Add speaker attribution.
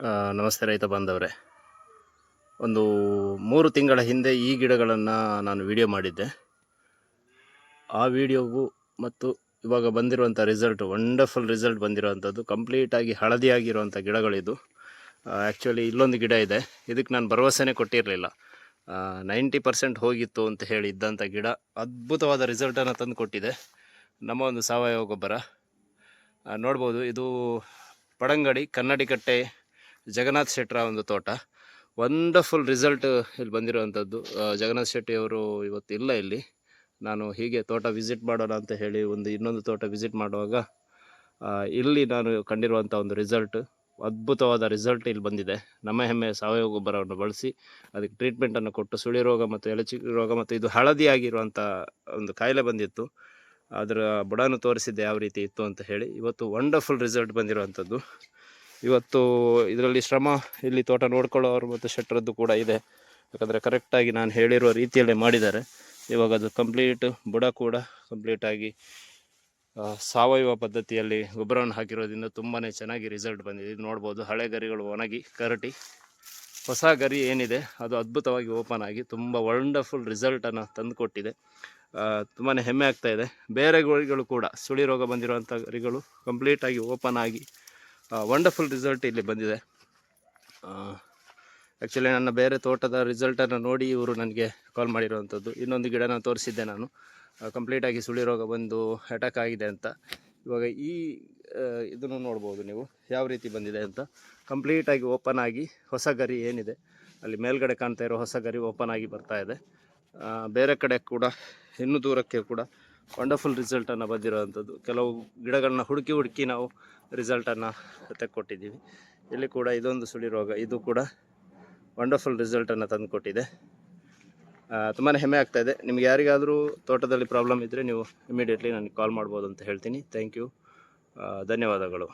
Speaker 1: ನಮಸ್ತೆ ರೈತ ಬಾಂಧವರೇ. ಒಂದು ಮೂರು ತಿಂಗಳ ಹಿಂದೆ ಈ ಗಿಡಗಳನ್ನು ನಾನು ವಿಡಿಯೋ ಮಾಡಿದ್ದೆ. ಆ ವಿಡಿಯೋಗೂ ಮತ್ತು ಇವಾಗ ಬಂದಿರುವಂಥ ರಿಸಲ್ಟ್ ವಂಡರ್ಫುಲ್ ರಿಸಲ್ಟ್ ಬಂದಿರುವಂಥದ್ದು ಕಂಪ್ಲೀಟಾಗಿ ಹಳದಿಯಾಗಿರುವಂಥ ಗಿಡಗಳಿದು. ಆ್ಯಕ್ಚುಲಿ ಇಲ್ಲೊಂದು ಗಿಡ ಇದೆ. ಇದಕ್ಕೆ ನಾನು ಭರವಸೆನೇ ಕೊಟ್ಟಿರಲಿಲ್ಲ. ನೈಂಟಿ ಪರ್ಸೆಂಟ್ ಹೋಗಿತ್ತು ಅಂತ ಹೇಳಿ ಇದ್ದಂಥ ಗಿಡ ಅದ್ಭುತವಾದ ರಿಸಲ್ಟನ್ನು ತಂದು ಕೊಟ್ಟಿದೆ. ನಮ್ಮ ಒಂದು ಸಾವಯವ ಗೊಬ್ಬರ. ನೋಡ್ಬೋದು, ಇದು ಪಡಂಗಡಿ, ಕನ್ನಡಿಕಟ್ಟೆ ಜಗನ್ನಾಥ್ ಶೆಟ್ಟರ ಒಂದು ತೋಟ. ವಂಡರ್ಫುಲ್ ರಿಸಲ್ಟ್ ಇಲ್ಲಿ ಬಂದಿರುವಂಥದ್ದು ಜಗನ್ನಾಥ್ ಶೆಟ್ಟಿ ಅವರು ಇವತ್ತು ಇಲ್ಲ ಇಲ್ಲಿ. ನಾನು ಹೀಗೆ ತೋಟ ವಿಸಿಟ್ ಮಾಡೋಣ ಅಂತ ಹೇಳಿ ಒಂದು ಇನ್ನೊಂದು ತೋಟ ವಿಸಿಟ್ ಮಾಡುವಾಗ ಇಲ್ಲಿ ನಾನು ಕಂಡಿರುವಂಥ ಒಂದು ರಿಸಲ್ಟ್ ಅದ್ಭುತವಾದ ರಿಸಲ್ಟ್ ಇಲ್ಲಿ ಬಂದಿದೆ. ನಮ್ಮ ಹೆಮ್ಮೆ ಸಾವಯವ ಗೊಬ್ಬರವನ್ನು ಬಳಸಿ, ಅದಕ್ಕೆ ಟ್ರೀಟ್ಮೆಂಟನ್ನು ಕೊಟ್ಟು ಸುಳಿ ರೋಗ ಮತ್ತು ಎಲಚಿ ರೋಗ ಮತ್ತು ಇದು ಹಳದಿ ಆಗಿರುವಂಥ ಒಂದು ಕಾಯಿಲೆ ಬಂದಿತ್ತು. ಅದರ ಬುಡಾನು ತೋರಿಸಿದ್ದೆ ಯಾವ ರೀತಿ ಇತ್ತು ಅಂತ ಹೇಳಿ. ಇವತ್ತು ವಂಡರ್ಫುಲ್ ರಿಸಲ್ಟ್ ಬಂದಿರುವಂಥದ್ದು ಇವತ್ತು ಇದರಲ್ಲಿ ಶ್ರಮ, ಇಲ್ಲಿ ತೋಟ ನೋಡ್ಕೊಳ್ಳೋರು ಮತ್ತು ಶೆಟ್ರದ್ದು ಕೂಡ ಇದೆ. ಯಾಕಂದರೆ ಕರೆಕ್ಟಾಗಿ ನಾನು ಹೇಳಿರುವ ರೀತಿಯಲ್ಲೇ ಮಾಡಿದ್ದಾರೆ. ಇವಾಗ ಅದು ಕಂಪ್ಲೀಟ್ ಬುಡ ಕೂಡ ಕಂಪ್ಲೀಟಾಗಿ ಸಾವಯವ ಪದ್ಧತಿಯಲ್ಲಿ ಗೊಬ್ಬರವನ್ನು ಹಾಕಿರೋದ್ರಿಂದ ತುಂಬಾ ಚೆನ್ನಾಗಿ ರಿಸಲ್ಟ್ ಬಂದಿದೆ. ಇದು ನೋಡ್ಬೋದು, ಹಳೆ ಗರಿಗಳು ಒಣಗಿ ಕರಟಿ, ಹೊಸ ಗರಿ ಏನಿದೆ, ಅದು ಅದ್ಭುತವಾಗಿ ಓಪನ್ ಆಗಿ ತುಂಬ ವಂಡರ್ಫುಲ್ ರಿಸಲ್ಟನ್ನು ತಂದುಕೊಟ್ಟಿದೆ. ತುಂಬಾ ಹೆಮ್ಮೆ ಆಗ್ತಾ ಇದೆ. ಬೇರೆ ಗರಿಗಳು ಕೂಡ ಸುಳಿ ರೋಗ ಬಂದಿರುವಂಥ ಗರಿಗಳು ಕಂಪ್ಲೀಟಾಗಿ ಓಪನ್ ಆಗಿ ವಂಡರ್ಫುಲ್ ರಿಸಲ್ಟ್ ಇಲ್ಲಿ ಬಂದಿದೆ. ಆ್ಯಕ್ಚುಲಿ ನನ್ನ ಬೇರೆ ತೋಟದ ರಿಸಲ್ಟನ್ನು ನೋಡಿ ಇವರು ನನಗೆ ಕಾಲ್ ಮಾಡಿರುವಂಥದ್ದು ಇನ್ನೊಂದು ಗಿಡನ ತೋರಿಸಿದ್ದೆ ನಾನು. ಕಂಪ್ಲೀಟಾಗಿ ಸುಳಿ ರೋಗ ಬಂದು ಅಟ್ಯಾಕ್ ಆಗಿದೆ ಅಂತ. ಇವಾಗ ಈ ಇದನ್ನು ನೋಡ್ಬೋದು ನೀವು. ಯಾವ ರೀತಿ ಬಂದಿದೆ ಅಂತ. ಕಂಪ್ಲೀಟಾಗಿ ಓಪನ್ ಆಗಿ ಹೊಸ ಗರಿ ಏನಿದೆ. ಅಲ್ಲಿ ಮೇಲ್ಗಡೆ ಕಾಣ್ತಾ ಇರೋ ಹೊಸ ಗರಿ ಓಪನ್ ಆಗಿ ಬರ್ತಾ ಇದೆ. ಬೇರೆ ಕಡೆ ಕೂಡ, ಇನ್ನೂ ದೂರಕ್ಕೆ ಕೂಡ ವಂಡರ್ಫುಲ್ ರಿಸಲ್ಟನ್ನು ಬಂದಿರೋವಂಥದ್ದು. ಕೆಲವು ಗಿಡಗಳನ್ನ ಹುಡುಕಿ ಹುಡುಕಿ ನಾವು ರಿಸಲ್ಟನ್ನು ತೆಕ್ಕೊಟ್ಟಿದ್ದೀವಿ. ಇಲ್ಲಿ ಕೂಡ ಇದೊಂದು ಸುಳಿ ರೋಗ. ಇದು ಕೂಡ ವಂಡರ್ಫುಲ್ ರಿಸಲ್ಟನ್ನು ತಂದುಕೊಟ್ಟಿದೆ. ತುಂಬಾ ಹೆಮ್ಮೆ ಆಗ್ತಾಯಿದೆ ನಿಮ್ಗೆ ಯಾರಿಗಾದರೂ ತೋಟದಲ್ಲಿ ಪ್ರಾಬ್ಲಮ್ ಇದ್ದರೆ ನೀವು ಇಮಿಡಿಯೇಟ್ಲಿ ನನಗೆ ಕಾಲ್ ಮಾಡ್ಬೋದು ಅಂತ ಹೇಳ್ತೀನಿ. ಥ್ಯಾಂಕ್ ಯು ಧನ್ಯವಾದಗಳು.